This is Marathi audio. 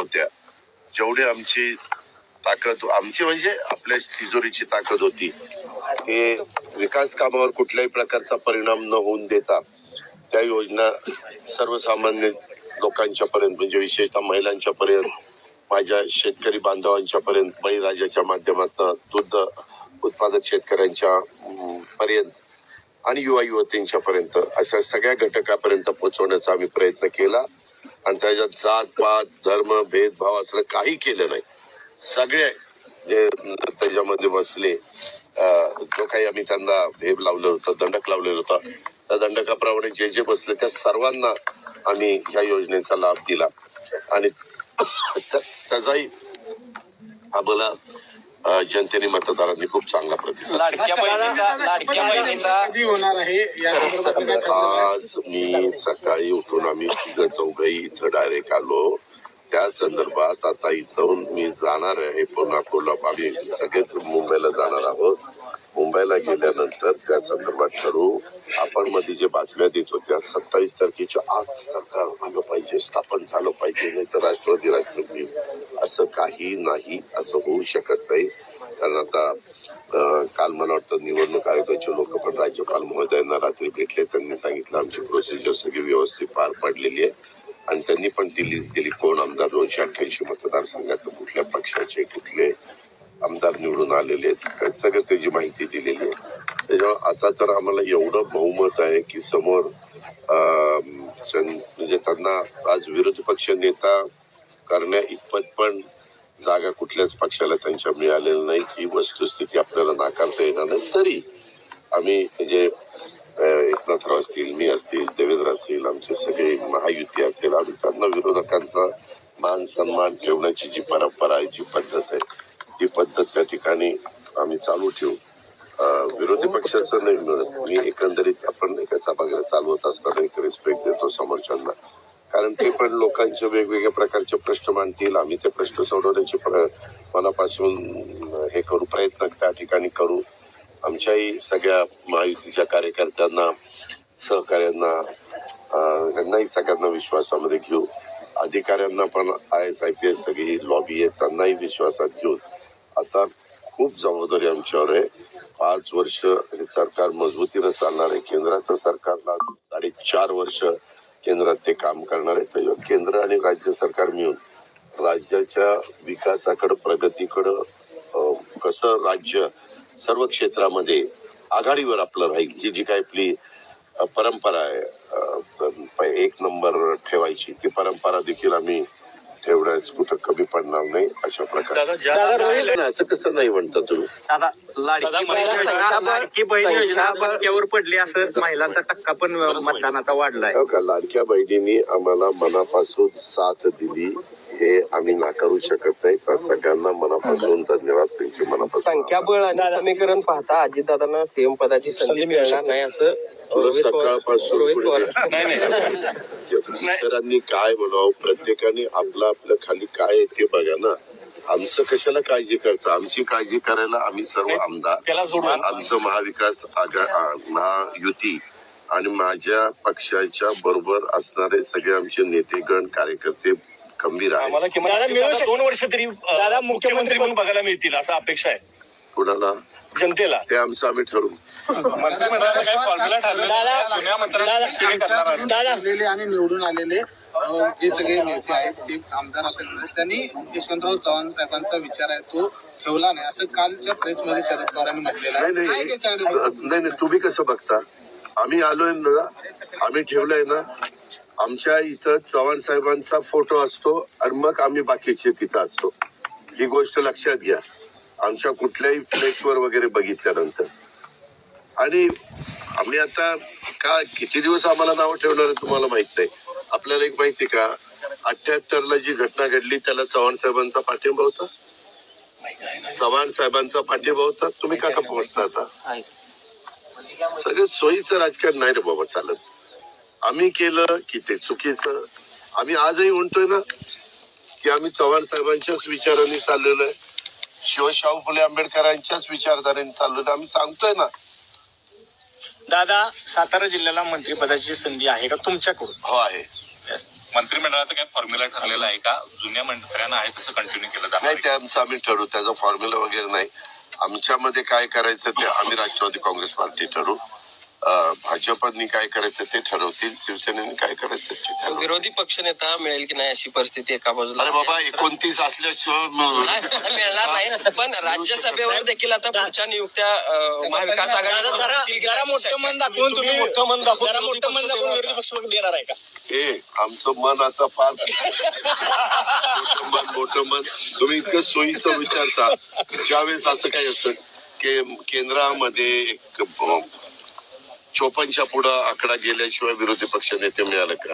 होत्या. जेवढी आमची ताकद आमची म्हणजे आपल्या तिजोरीची ताकद होती. ते विकास कामावर कुठल्याही प्रकारचा परिणाम न होऊन देता त्या योजना सर्वसामान्य लोकांच्या पर्यंत म्हणजे विशेषतः महिलांच्या पर्यंत माझ्या शेतकरी बांधवांच्या पर्यंत बळीराजाच्या माध्यमातून दूध उत्पादक शेतकऱ्यांच्या पर्यंत आणि युवा युवतींच्या पर्यंत अशा सगळ्या घटकापर्यंत पोहोचवण्याचा आम्ही प्रयत्न केला. आणि त्याच्यात जात पात धर्म भेदभाव असलं काही केलं नाही. सगळे जे त्याच्यामध्ये बसले जो काही आम्ही त्यांना भेद लावलं होतं दंडक लावलेलं होतं त्या दंडकाप्रमाणे जे जे बसले त्या सर्वांना आम्ही ह्या योजनेचा लाभ दिला. आणि त्या- त्याचाही आम्हाला जनतेने मतदारांनी खूप चांगला प्रतिसाद? आज मी सकाळी उठून आम्ही तिघ चौघही इथं डायरेक्ट आलो. त्या संदर्भात आता इथून मी जाणार आहे. पुन्हा कोल्हापूर आम्ही सगळेच मुंबईला जाणार आहोत. मुंबईला गेल्यानंतर त्या संदर्भात ठरवू आपण मध्ये जे बातम्या देत होत्या सत्तावीस तारखेच्या आत सरकार आलं पाहिजे स्थापन झालं पाहिजे नाही तर राष्ट्रवादी राष्ट्रपती असं काही नाही असं होऊ शकत नाही. कारण आता काल मला वाटतं निवडणूक आयोगाचे लोक पण राज्यपाल महोदयांना रात्री भेटले. त्यांनी सांगितलं आमची प्रोसिजर सगळी व्यवस्थित पार पडलेली आहे. आणि त्यांनी पण ती दिली कोण आमदार? दोनशे अठ्ठ्याऐंशी मतदारसंघात कुठल्या पक्षाचे कुठले आमदार निवडून आलेले आहेत? सगळं त्याची माहिती दिलेली आहे. त्याच्यामुळे आता तर आम्हाला एवढं बहुमत आहे की समोर जन- म्हणजे त्यांना आज विरोधी पक्ष नेता करण्या इतपत पण जागा कुठल्याच पक्षाला त्यांच्या मिळालेल्या नाही. ही वस्तुस्थिती आपल्याला नाकारता येणार नाही. तरी आम्ही म्हणजे एकनाथराव असतील मी असतील देवेंद्र असतील आमचे सगळे महायुती असेल आम्ही त्यांना विरोधकांचा मान सन्मान ठेवण्याची जी परंपरा आहे जी पद्धत आहे ती पद्धत त्या ठिकाणी आम्ही चालू ठेवू. विरोधी पक्षाचं नाही मिळत. मी एकंदरीत आपण एका सभागृह चालवत असताना एक रिस्पेक्ट देतो समोरच्यांना कारण ते पण लोकांचे वेगवेगळ्या प्रकारचे प्रश्न मांडतील. आम्ही ते प्रश्न सोडवण्याचे प्र- मनापासून हे करू प्रयत्न त्या ठिकाणी करू. आमच्याही सगळ्या महायुतीच्या कार्यकर्त्यांना सहकार्यांना अं, त्यांनाही सगळ्यांना विश्वासामध्ये घेऊ. अधिकाऱ्यांना पण I S I P S सगळी लॉबी आहे त्यांनाही विश्वासात घेऊन. आता खूप जबाबदारी आमच्यावर आहे. पाच वर्ष हे सरकार मजबूतीनं चालणार आहे. केंद्राचं सरकारला साडेचार वर्ष केंद्रात ते काम करणार आहे त्याच्यावर केंद्र आणि राज्य सरकार मिळून राज्याच्या विकासाकडं प्रगतीकडं कसं राज्य सर्व क्षेत्रामध्ये आघाडीवर आपलं राहील ही जी काय आपली परंपरा आहे प- एक नंबर ठेवायची ती परंपरा देखील आम्ही ठेवण्यास कुठं कमी पडणार नाही अशा प्रकारे. नाही, असं कसं नाही म्हणता तुम्ही? दादा लाडकी बहीण योजना लाडकी बहीण योजना धक्क्यावर पडली असं महिलांचा टक्का पण मतदानाचा वाढलाय. हो का लाडक्या बहिणींनी आम्हाला मनापासून साथ दिली. हे आम्ही नाकारू शकत नाही. त्या सगळ्यांना मनापासून धन्यवाद. त्यांचे मनापासून संख्याबळ आणि समीकरण पाहता अजितदादांना सीएम पदाची संधी मिळणार नाही असं तुला रोहित पवार सकाळपासून रोहित कुठे- पवार. शेतकऱ्यांनी काय म्हणावं? प्रत्येकाने आपलं आपलं खाली काय आहे ते बघा ना. आमचं कशाला काळजी करता? आमची काळजी करायला आम्ही सर्व आमदार आमचं महाविकास आघा आ- महायुती आणि माझ्या पक्षाच्या बरोबर असणारे सगळे आमचे नेतेगण कार्यकर्ते खंबीर आम्हाला किमान दोन वर्ष तरी अं, मुख्यमंत्री म्हणून बघायला मिळतील असं अपेक्षा आहे. कुणाला? जनतेला. ते आमचं आम्ही ठरवू. मंत्रिमंडळाचा काही फॉर्म्युला ठरलेला जुन्या मंत्र्यांनी करणार आहोत. आलेले आणि निवडून आलेले अ, जे सगळे नेते आहेत ते आमदार असल्यामुळे त्यांनी यशवंतराव चव्हाण साहेबांचा विचार आहे तो ठेवला नाही. असं कालच्या प्रेसमध्ये शरद पवारांनी म्हटलेलं आहे. नाही काय नाही त्याच्याकडे नाही नाही. तुम्ही कसं बघता? आम्ही आलोय ना आम्ही ठेवलंय ना आमच्या इथं चव्हाण साहेबांचा फोटो असतो आणि मग आम्ही बाकीचे तिथं असतो. ही गोष्ट लक्षात घ्या. आमच्या कुठल्याही फ्लेक्सवर वगैरे बघितल्यानंतर. आणि आम्ही आता का किती दिवस आम्हाला नावं ठेवणार तुम्हाला माहीत नाही. आपल्याला एक माहिती का? अठ्याहत्तर ला जी घटना घडली त्याला चव्हाण साहेबांचा पाठिंबा होता? चव्हाण साहेबांचा पाठिंबा होता? तुम्ही का का पोहोचता आता? सगळं सोयीचं राजकारण नाही रे बाबा चालत. आम्ही केलं की ते चुकीचं. आम्ही आजही म्हणतोय ना की आम्ही चव्हाण साहेबांच्याच विचारांनी चाललेलो आहे. शिवशाहू फुले आंबेडकरांच्याच विचारधारेने चाललेलो. आम्ही सांगतोय ना. दादा सातारा जिल्ह्याला मंत्रिपदाची संधी आहे का तुमच्याकडून? हो आहे. Yes. मंत्रिमंडळाचा काय फॉर्म्युला ठरलेला आहे का? जुन्या मंत्र्यांना आहे तसं कंटिन्यू केलं जाणार नाही? ते आमचं आम्ही ठरवू. त्याचा फॉर्म्युला वगैरे नाही. आमच्यामध्ये काय करायचं ते आम्ही राष्ट्रवादी काँग्रेस पार्टी ठरवू. भाजपांनी काय करायचं ते ठरवतील शिवसेनेने काय करायचं विरोधी पक्षनेता मिळेल की नाही अशी परिस्थिती एका बाजूला अरे बाबा. एकोणतीस असल्याशिवाय नाही, मिळणार नाही पण राज्यसभेवर देखील आता पुढच्या नियुक्त्या महाविकास आघाडी जरा मोठं मन दाखवून तुम्ही मोठं मन दाखवून जरा मोठं मन दाखवून विरोधी पक्ष देणार आहे का? ए आमचं मन आता फार मोठं मन मोठं मन. तुम्ही इतकं सोयीचं विचारता. ज्यावेळेस असं काही असतं के केंद्रामध्ये एक चोपनच्या पुढं आकडा गेल्याशिवाय विरोधी पक्ष नेते मिळालं का?